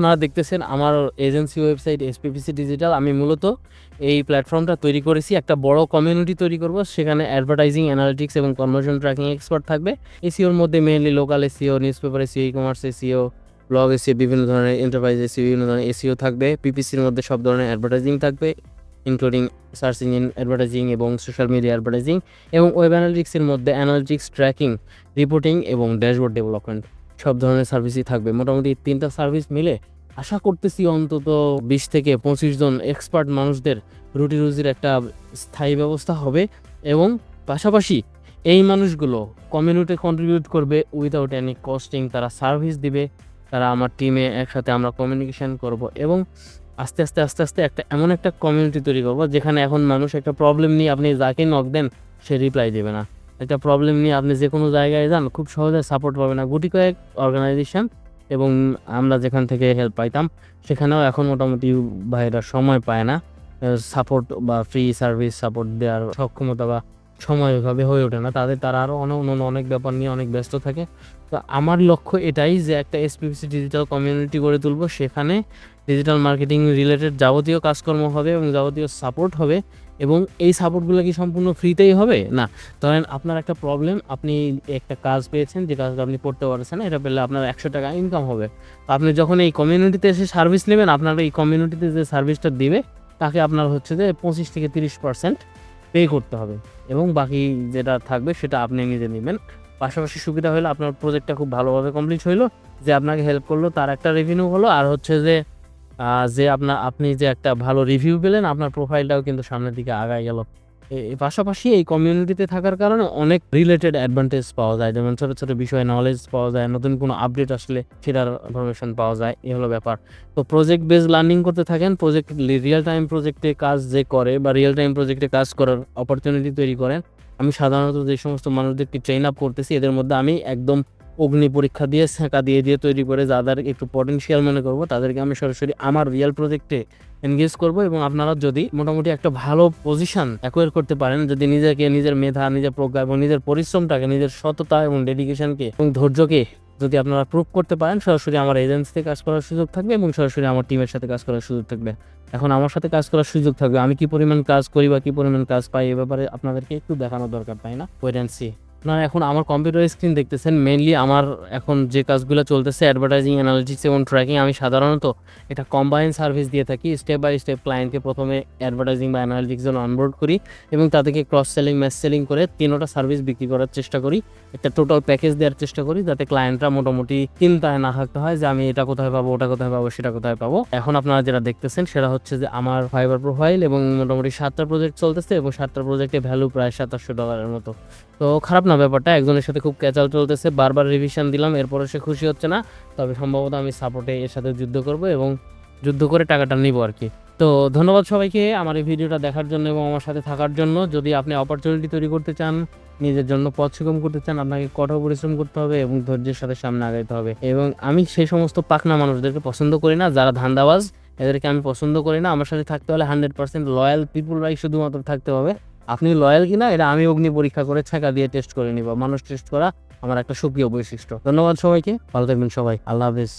আপনারা দেখতেছেন আমার এজেন্সি ওয়েবসাইট এসপিপিসি ডিজিটাল আমি মূলত এই প্ল্যাটফর্মটা তৈরি করেছি, একটা বড় কমিউনিটি তৈরি করব, সেখানে অ্যাডভার্টাইজিং অ্যানালিটিক্স এবং কনভার্সন ট্র্যাকিং এক্সপার্ট থাকবে। এসিওর মধ্যে mainly local SEO newspaper SEO e commerce SEO blog SEO বিভিন্ন ধরনের এন্টারপ্রাইজ এসিও বিভিন্ন ধরনের এসিও থাকবে। পিপিসির মধ্যে সব ধরনের অ্যাডভার্টাইজিং থাকবে ইনক্লুডিং সার্চ ইঞ্জিন অ্যাডভার্টাইজিং এবং সোশ্যাল মিডিয়া অ্যাডভার্টাইজিং এবং ওয়েব অ্যানালিটিক্সের মধ্যে অ্যানালিটিক্স ট্র্যাকিং রিপোর্টিং এবং ড্যাশবোর্ড ডেভেলপমেন্ট সব ধরনের সার্ভিসই থাকবে। মোটামুটি তিনটা সার্ভিস মিলে আশা করতেছি অন্তত বিশ থেকে পঁচিশ জন এক্সপার্ট মানুষদের রুটি রুজির একটা স্থায়ী ব্যবস্থা হবে এবং পাশাপাশি এই মানুষগুলো কমিউনিটি কন্ট্রিবিউট করবে উইদাউট এনি কস্টিং তারা সার্ভিস দিবে, তারা আমার টিমে একসাথে আমরা কমিউনিকেশন করব এবং আস্তে আস্তে আস্তে আস্তে একটা এমন একটা কমিউনিটি তৈরি করব যেখানে এখন মানুষ একটা প্রবলেম নিয়ে আপনি যাকে নক দেন, সে রিপ্লাই দেবে না। একটা প্রবলেম নিয়ে আপনি যে কোনো জায়গায় যান, খুব সহজে সাপোর্ট পাবে না। গুটি কয়েক অর্গানাইজেশন এবং আমরা যেখান থেকে হেল্প পাইতাম, সেখানেও এখন মোটামুটি ভাইরা সময় পায় না। সাপোর্ট বা ফ্রি সার্ভিস সাপোর্ট দেওয়ার সক্ষমতা বা সময় ওইভাবে হয়ে ওঠে না। তাদের, তারা আরও অনেক অন্য অনেক ব্যাপার নিয়ে অনেক ব্যস্ত থাকে। তো আমার লক্ষ্য এটাই যে একটা এসপিপিসি ডিজিটাল কমিউনিটি গড়ে তুলবো। সেখানে ডিজিটাল মার্কেটিং রিলেটেড যাবতীয় কাজকর্ম হবে এবং যাবতীয় সাপোর্ট হবে। এবং এই সাপোর্টগুলো কি সম্পূর্ণ ফ্রিতেই হবে? না। ধরেন আপনার একটা প্রবলেম আপনি একটা কাজ পেয়েছেন, যে কাজটা আপনি করতে পারছেন এটা পেলে আপনার একশো টাকা ইনকাম হবে। তো আপনি যখন এই কমিউনিটিতে এসে সার্ভিস নেবেন, আপনার এই কমিউনিটিতে যে সার্ভিসটা দিবে, তাকে আপনার হচ্ছে যে পঁচিশ থেকে তিরিশ পার্সেন্ট পে করতে হবে। এবং বাকি যেটা থাকবে, সেটা আপনি নিজে নেবেন। পাশাপাশি সুবিধা হলো, আপনার প্রজেক্টটা খুব ভালোভাবে কমপ্লিট হইল, যে আপনাকে হেল্প করল, তার একটা রেভিনিউ হলো, আর হচ্ছে যে যে আপনার আপনি যে একটা ভালো রিভিউ পেলেন, আপনার প্রোফাইলটাও কিন্তু সামনের দিকে আগায় গেল। এ- এ পাশাপাশি এই কমিউনিটিতে থাকার কারণে অনেক রিলেটেড অ্যাডভান্টেজ পাওয়া যায়। যেমন ছোটো ছোটো বিষয়ে নলেজ পাওয়া যায়, নতুন কোনো আপডেট আসলে সেটার ইনফরমেশন পাওয়া যায় এই হলো ব্যাপার। তো প্রজেক্ট বেস লার্নিং করতে থাকেন প্রজেক্ট রিয়েল টাইম প্রজেক্টে কাজ যে করে বা রিয়েল টাইম প্রজেক্টে কাজ করার অপরচুনিটি তৈরি করেন, আমি সাধারণত যে সমস্ত মানুষদেরকে ট্রেন আপ করতেছি, এদের মধ্যে আমি একদম অগ্নি পরীক্ষা দিয়ে শেখা দিয়ে দিয়ে তৈরি করে যাদের একটু পটেনশিয়াল মনে করব, তাদেরকে আমি সরাসরি আমার রিয়েল প্রজেক্টে এনগেজ করব এবং আপনারা যদি মোটামুটি একটা ভালো পজিশন অ্যাকোয়ার করতে পারেন, যদি নিজেকে, নিজের মেধা, নিজের প্রজ্ঞা এবং নিজের পরিশ্রমটাকে, নিজের সততা এবং ডেডিকেশনকে এবং ধৈর্যকে যদি আপনারা প্রুভ করতে পারেন, সরাসরি আমার এজেন্সিতে কাজ করার সুযোগ থাকবে এবং সরাসরি আমার টিমের সাথে কাজ করার সুযোগ থাকবে। এখন আমার সাথে কাজ করার সুযোগ থাকবে, আমি কি পরিমাণ কাজ করি বা কি পরিমাণ কাজ পাই এ ব্যাপারে আপনাদেরকে একটু দেখানো দরকার, তাই না? ওয়েট অ্যান্ড সি আপনারা এখন আমার কম্পিউটার স্ক্রিন দেখতেছেন মেনলি আমার এখন যে কাজগুলো চলতেছে অ্যাডভার্টাইজিং অ্যানালিটিক্স এবং ট্র্যাকিং আমি সাধারণত এটা কম্বাইন সার্ভিস দিয়ে থাকি স্টেপ বাই স্টেপ ক্লায়েন্টকে প্রথমে অ্যাডভার্টাইজিং বা অ্যানালিটিক্স জন্য অনবোর্ড করি এবং তাদেরকে ক্রস সেলিং ম্যাচ সেলিং করে তিনোটা সার্ভিস বিক্রি করার চেষ্টা করি, একটা টোটাল প্যাকেজ দেওয়ার চেষ্টা করি, যাতে ক্লায়েন্টরা মোটামুটি চিন্তায় না থাকতে হয় যে আমি এটা কোথায় পাবো, ওটা কোথায় পাবো, সেটা কোথায় পাবো। এখন আপনারা যেটা দেখতেছেন, সেটা হচ্ছে যে আমার ফাইবার প্রোফাইল এবং মোটামুটি সাতটা প্রজেক্ট চলতেছে এবং সাতটা প্রজেক্টে ভ্যালু প্রায় সাতাশশো ডলারের মতো। তো খারাপ না ব্যাপারটা, একজনের সাথে খুব ক্যাচাল চলতেছে, বারবার রিভিশন দিলাম এরপরে সে খুশি হচ্ছে না। তবে সম্ভবত আমি সাপোর্টে এর সাথে যুদ্ধ করব এবং যুদ্ধ করে টাকাটা নিব আর কি। তো ধন্যবাদ সবাইকে আমার এই ভিডিওটা দেখার জন্য এবং আমার সাথে থাকার জন্য। যদি আপনি অপরচুনিটি তৈরি করতে চান, নিজের জন্য পথ সুগম করতে চান, আপনাকে কঠোর পরিশ্রম করতে হবে এবং ধৈর্যের সাথে সামনে আগাইতে হবে। এবং আমি সেই সমস্ত পাকনা মানুষদেরকে পছন্দ করি না, যারা ধান্দাবাজ, এদেরকে আমি পছন্দ করি না। আমার সাথে থাকতে হলে হান্ড্রেড পার্সেন্ট লয়াল পিপুলরাই শুধুমাত্র থাকতে হবে। আপনি লয়াল কিনা, এটা আমি অগ্নি পরীক্ষা করে ছেঁকা দিয়ে টেস্ট করে নিব। মানুষ টেস্ট করা আমার একটা সুপ্রিয় বৈশিষ্ট্য। ধন্যবাদ সবাইকে। ভালো থাকবেন সবাই। আল্লাহ হাফিজ।